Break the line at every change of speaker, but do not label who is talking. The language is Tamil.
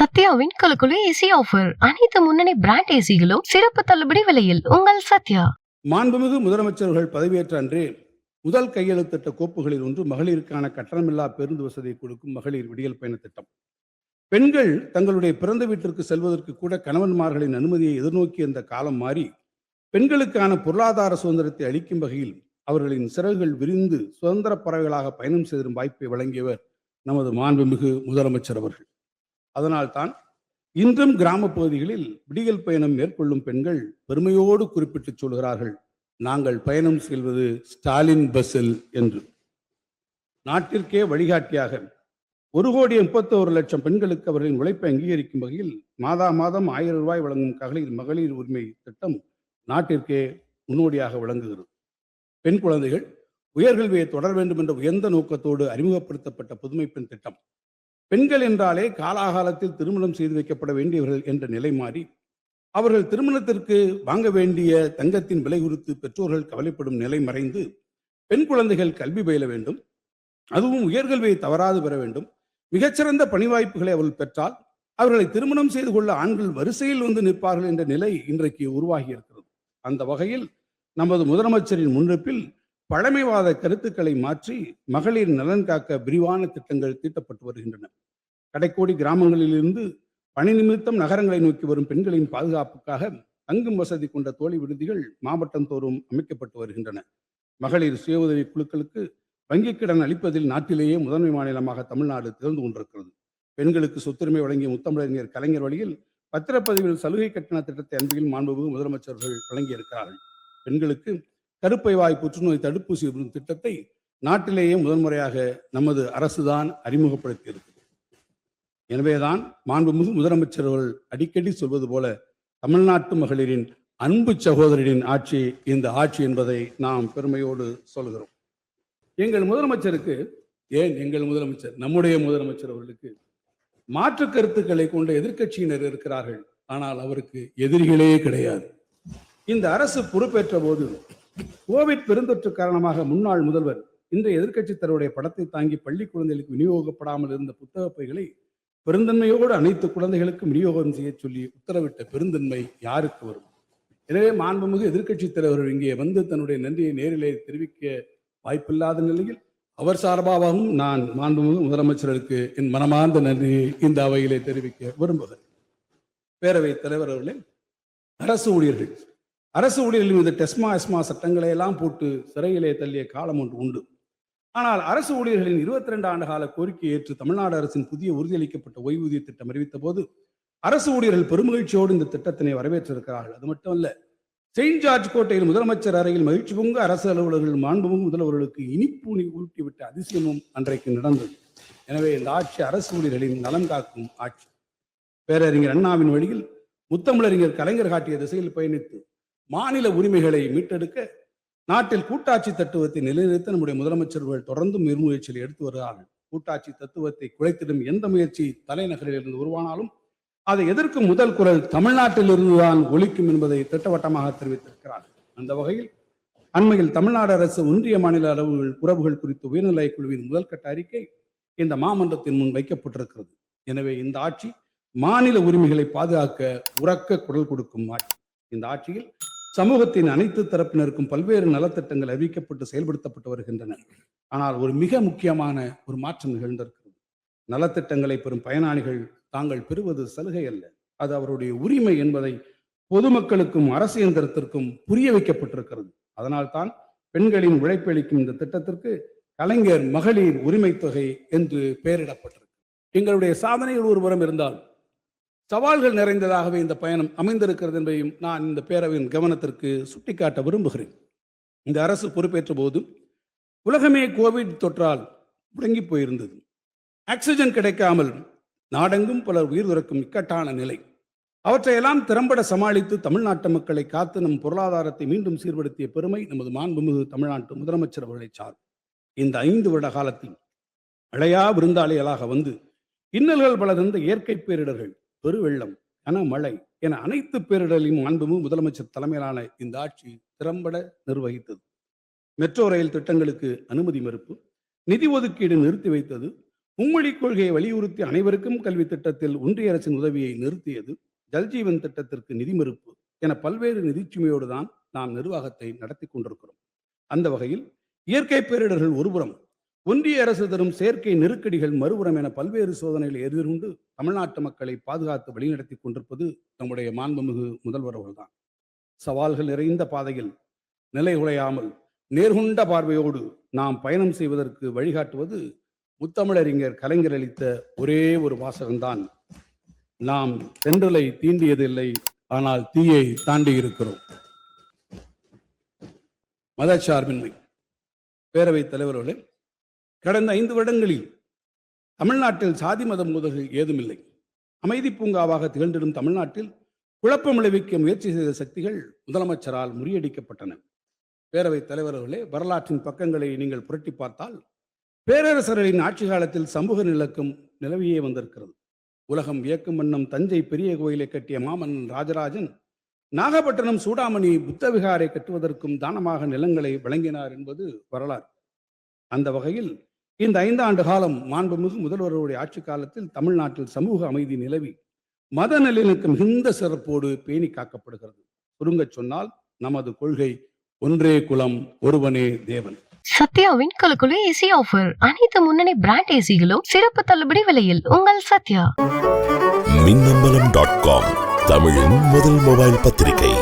சத்யாவின் கலக்குழு ஏசி ஆஃபர் அனைத்து முன்னணி பிராண்ட் ஏசிகளும் சிறப்பு தள்ளுபடி விலையில். உங்கள் சத்யா.
மாண்புமிகு முதலமைச்சர்கள் பதவியேற்ற அன்று முதல் கையெழுத்திட்ட கோப்புகளில் ஒன்று மகளிருக்கான கட்டணமில்லா பேருந்து வசதியை கொடுக்கும் மகளிர் விடியல் பயண திட்டம். பெண்கள் தங்களுடைய பிறந்த வீட்டிற்கு செல்வதற்கு கூட கணவன்மார்களின் அனுமதியை எதிர்நோக்கி இந்த காலம் மாறி பெண்களுக்கான பொருளாதார சுதந்திரத்தை அளிக்கும் வகையில் அவர்களின் சிறகுகள் விரிந்து சுதந்திர பறவைகளாக பயணம் செய்திடும் வாய்ப்பை வழங்கியவர் நமது மாண்புமிகு முதலமைச்சர் அவர்கள். அதனால்தான் இன்றும் கிராம பகுதிகளில் விடியல் பயணம் மேற்கொள்ளும் பெண்கள் பெருமையோடு குறிப்பிட்டு சொல்கிறார்கள் நாங்கள் பயணம் செல்வது ஸ்டாலின் பஸ்ஸில் என்று. நாட்டிற்கே வழிகாட்டியாக ஒரு கோடி முப்பத்தோரு லட்சம் பெண்களுக்கு அவர்களின் உழைப்பை அங்கீகரிக்கும் வகையில் மாதா மாதம் ஆயிரம் ரூபாய் வழங்கும் மகளிர் மகளிர் உரிமை திட்டம் நாட்டிற்கே முன்னோடியாக விளங்குகிறது. பெண் குழந்தைகள் உயர்கல்வியை தொடர வேண்டும் என்ற உயர்ந்த நோக்கத்தோடு அறிமுகப்படுத்தப்பட்ட புதுமை பெண் திட்டம். பெண்கள் என்றாலே காலாகாலத்தில் திருமணம் செய்து வைக்கப்பட வேண்டியவர்கள் என்ற நிலை மாறி அவர்கள் திருமணத்திற்கு வாங்க வேண்டிய தங்கத்தின் விலை குறித்து பெற்றோர்கள் கவலைப்படும் நிலை மறைந்து பெண் குழந்தைகள் கல்வி பயில வேண்டும் அதுவும் உயர்கல்வியை தவறாது பெற வேண்டும். மிகச்சிறந்த பணி வாய்ப்புகளை பெற்றால் அவர்களை திருமணம் செய்து கொள்ள ஆண்கள் வரிசையில் வந்து நிற்பார்கள் என்ற நிலை இன்றைக்கு உருவாகி இருக்கிறது. அந்த வகையில் நமது முதலமைச்சரின் முன்னிப்பில் பழமைவாத கருத்துக்களை மாற்றி மகளிர் நலன் காக்க விரிவான திட்டங்கள் தீட்டப்பட்டு வருகின்றன. கடைக்கோடி கிராமங்களிலிருந்து பணி நிமித்தம் நகரங்களை நோக்கி வரும் பெண்களின் பாதுகாப்புக்காக தங்கும் வசதி கொண்ட தோழி விடுதிகள் மாவட்டம் தோறும் அமைக்கப்பட்டு வருகின்றன. மகளிர் சுய உதவி குழுக்களுக்கு வங்கிக் கடன் அளிப்பதில் நாட்டிலேயே முதன்மை மாநிலமாக தமிழ்நாடு திறந்து கொண்டிருக்கிறது. பெண்களுக்கு சொத்துரிமை வழங்கிய முத்தமிழறிஞர் கலைஞர் வழியில் பத்திரப்பதிவில் சலுகை கட்டண திட்டத்தை அன்பில் மாண்புமிகு முதலமைச்சர்கள் வழங்கியிருக்கிறார்கள். பெண்களுக்கு கருப்பை வாய் புற்றுநோய் தடுப்பூசி திட்டத்தை நாட்டிலேயே முதன்முறையாக நமது அரசுதான் அறிமுகப்படுத்தி இருக்கிறது எனவேதான் மாண்புமிகு முதலமைச்சர் அவர்கள் அடிக்கடி சொல்வது போல தமிழ்நாட்டு மகளிரின் அன்பு சகோதரின் ஆட்சி இந்த ஆட்சி என்பதை நாம் பெருமையோடு சொல்கிறோம். எங்கள் முதலமைச்சருக்கு ஏன் எங்கள் முதலமைச்சர் நம்முடைய முதலமைச்சர் அவர்களுக்கு மாற்று கருத்துக்களை கொண்ட எதிர்க்கட்சியினர் இருக்கிறார்கள் ஆனால் அவருக்கு எதிரிகளே கிடையாது. இந்த அரசு பொறுப்பேற்ற போது கோவிட் பெருந்தொற்று காரணமாக முன்னாள் முதல்வர் இன்றைய எதிர்க்கட்சி தருடைய படத்தை தாங்கி பள்ளி குழந்தைகளுக்கு விநியோகப்படாமல் இருந்த புத்தக பைகளை பெருந்தன்மையோடு அனைத்து குழந்தைகளுக்கும் விநியோகம் செய்ய சொல்லி உத்தரவிட்ட பெருந்தன்மை யாருக்கு வரும்? எனவே மாண்புமிகு எதிர்க்கட்சி தலைவர் இங்கே வந்து தன்னுடைய நன்றியை நேரிலே தெரிவிக்க வாய்ப்பில்லாத நிலையில் அவர் சார்பாகவும் நான் மாண்புமிகு முதலமைச்சருக்கு என் மனமார்ந்த நன்றியை இந்த அவையிலே தெரிவிக்க விரும்புகிறேன். பேரவைத் தலைவர் அவர்களே அரசு ஊழியர்கள் அரசு ஊழியர்கள் மீது டெஸ்மா எஸ்மா சட்டங்களை எல்லாம் போட்டு சிறையிலே தள்ளிய காலம் ஒன்று உண்டு. ஆனால் அரசு ஊழியர்களின் இருபத்தி ரெண்டு ஆண்டு கால கோரிக்கையை ஏற்று தமிழ்நாடு அரசின் புதிய உறுதியளிக்கப்பட்ட ஓய்வூதிய திட்டம் அறிவித்த போது அரசு ஊழியர்கள் பெருமகிழ்ச்சியோடு இந்த திட்டத்தினை வரவேற்றிருக்கிறார்கள். அது மட்டுமல்ல செயின்ட் ஜார்ஜ் கோட்டையில் முதலமைச்சர் அறையில் மகிழ்ச்சி பொங்க அரசு அலுவலர்கள் மாண்புமிகு முதல்வர்களுக்கு இனிப்பு ஊட்டிவிட்ட அதிசயமும் அன்றைக்கு நடந்தது. எனவே இந்த ஆட்சி அரசு ஊழியர்களின் நலம் காக்கும் ஆட்சி. பேரறிஞர் அண்ணாவின் வழியில் முத்தமிழறிஞர் கலைஞர் காட்டிய திசையில் பயணித்து மாநில உரிமைகளை மீட்டெடுக்க நாட்டில் கூட்டாட்சி தத்துவத்தை நிலைநிறுத்த நம்முடைய முதலமைச்சர்கள் தொடர்ந்து முயற்சியில் எடுத்து வருகிறார்கள். கூட்டாட்சி தத்துவத்தை குலைத்திடும் எந்த முயற்சி தலைநகரில் இருந்து உருவானாலும் அதை எதிர்க்கும் முதல் குரல் தமிழ்நாட்டில் இருந்துதான் ஒழிக்கும் என்பதை திட்டவட்டமாக தெரிவித்திருக்கிறார் அந்த வகையில் அண்மையில் தமிழ்நாடு அரசு ஒன்றிய மாநில அளவுகள் உறவுகள் குறித்த உயர்நிலை குழுவின் முதல் கட்ட அறிக்கை இந்த மாமன்றத்தின் முன் வைக்கப்பட்டிருக்கிறது. எனவே இந்த ஆட்சி மாநில உரிமைகளை பாதுகாக்க உறக்க குரல் கொடுக்கும் ஆட்சி. இந்த ஆட்சியில் சமூகத்தின் அனைத்து தரப்பினருக்கும் பல்வேறு நலத்திட்டங்கள் அறிவிக்கப்பட்டு செயல்படுத்தப்பட்டு வருகின்றன. ஆனால் ஒரு மிக முக்கியமான ஒரு மாற்றம் நிகழ்ந்திருக்கிறது. நலத்திட்டங்களை பெறும் பயனாளிகள் தாங்கள் பெறுவது சலுகை அல்ல. அது அவருடைய உரிமை என்பதை பொதுமக்களுக்கும் அரசியல் இயந்திரத்திற்கும் புரிய வைக்கப்பட்டிருக்கிறது. அதனால்தான் பெண்களின் உழைப்பளிக்கும் இந்த திட்டத்திற்கு கலைஞர் மகளிர் உரிமை தொகை என்று பெயரிடப்பட்டிருக்கு. எங்களுடைய சாதனைகள் ஒருபுறம் இருந்தால் சவால்கள் நிறைந்ததாகவே இந்த பயணம் அமைந்திருக்கிறது என்பதையும் நான் இந்த பேரவையின் கவனத்திற்கு சுட்டிக்காட்ட விரும்புகிறேன். இந்த அரசு பொறுப்பேற்ற போது உலகமே கோவிட் தொற்றால் முடங்கி போயிருந்தது. ஆக்சிஜன் கிடைக்காமல் நாடெங்கும் பலர் உயிர் துறக்கும் இக்கட்டான நிலை. அவற்றையெல்லாம் திறம்பட சமாளித்து தமிழ்நாட்டு மக்களை காத்து நம் பொருளாதாரத்தை மீண்டும் சீர்படுத்திய பெருமை நமது மாண்புமிகு தமிழ்நாட்டு முதலமைச்சர் அவர்களை சார் இந்த ஐந்து வருட காலத்தில் அழையா விருந்தாளிகளாக வந்து இன்னல்கள் பல தந்த இயற்கை பேரிடர்கள் பெருவெள்ளம் கனமழை என அனைத்து பேரிடரையும் மாண்புமிகு முதலமைச்சர் தலைமையிலான இந்த ஆட்சி திறம்பட நிர்வகித்தது. மெட்ரோ ரயில் திட்டங்களுக்கு அனுமதி மறுப்பு நிதி ஒதுக்கீடு நிறுத்தி வைத்தது மும்மொழி கொள்கையை வலியுறுத்தி அனைவருக்கும் கல்வி திட்டத்தில் ஒன்றிய அரசின் உதவியை நிறுத்தியது ஜல்ஜீவன் திட்டத்திற்கு நிதி மறுப்பு என பல்வேறு நிதிச்சுமையோடு தான் நாம் நிர்வாகத்தை நடத்தி கொண்டிருக்கிறோம். அந்த வகையில் இயற்கை பேரிடர்கள் ஒருபுறம் ஒன்றிய அரசு தரும் செயற்கை நெருக்கடிகள் மறுபுறம் என பல்வேறு சோதனைகளை எதிர்கொண்டு தமிழ்நாட்டு மக்களை பாதுகாத்து வழிநடத்தி கொண்டிருப்பது நம்முடைய மாண்புமிகு முதல்வர் அவர்கள்தான் சவால்கள் நிறைந்த பாதையில் நிலை உழையாமல் நேர்கொண்ட பார்வையோடு நாம் பயணம் செய்வதற்கு வழிகாட்டுவது முத்தமிழறிஞர் கலைஞர் அளித்த ஒரே ஒரு வாசகம்தான். நாம் தென்றலை தீண்டியதில்லை ஆனால் தீயை தாண்டி இருக்கிறோம். மதச்சார்பின்மை. பேரவைத் தலைவர்களே கடந்த ஐந்து வருடங்களில் தமிழ்நாட்டில் சாதி மத மோதல்கள் ஏதுமில்லை. அமைதி பூங்காவாக திகழ்ந்திடும் தமிழ்நாட்டில் குழப்பம் விளைவிக்க முயற்சி செய்த சக்திகள் முதலமைச்சரால் முறியடிக்கப்பட்டன. பேரவைத் தலைவர்களே வரலாற்றின் பக்கங்களை நீங்கள் புரட்டி பார்த்தால் பேரரசர்களின் ஆட்சி காலத்தில் சமூக நிலக்கம் நிலவியே வந்திருக்கிறது. உலகம் வியக்கும் வண்ணம் தஞ்சை பெரிய கோயிலை கட்டிய மாமன்னன் ராஜராஜன் நாகப்பட்டினம் சூடாமணி புத்த விகாரை கட்டுவதற்கும் தானமாக நிலங்களை வழங்கினார் என்பது வரலாறு. அந்த வகையில் இந்த ஐந்தாண்டு காலம் மாண்புமிகு முதல்வருடைய ஆட்சி காலத்தில் தமிழ்நாட்டில் சமூக அமைதி நிலவி மத நல்லிணக்கு மிகுந்த சிறப்போடு பேணி காக்கப்படுகிறது. சுருங்கச் சொன்னால் நமது கொள்கை ஒன்றே குலம் ஒருவனே தேவன்.
சத்யாவின் குலுக்குலு ஏசி ஆஃபர். அனைத்து முன்னணி பிராண்ட் ஏசிகளும் சிறப்பு தள்ளுபடி விலையில். உங்கள் சத்யா.
மின்னம்பலம் டாட் காம் தமிழின் முதல் மொபைல் பத்திரிகை.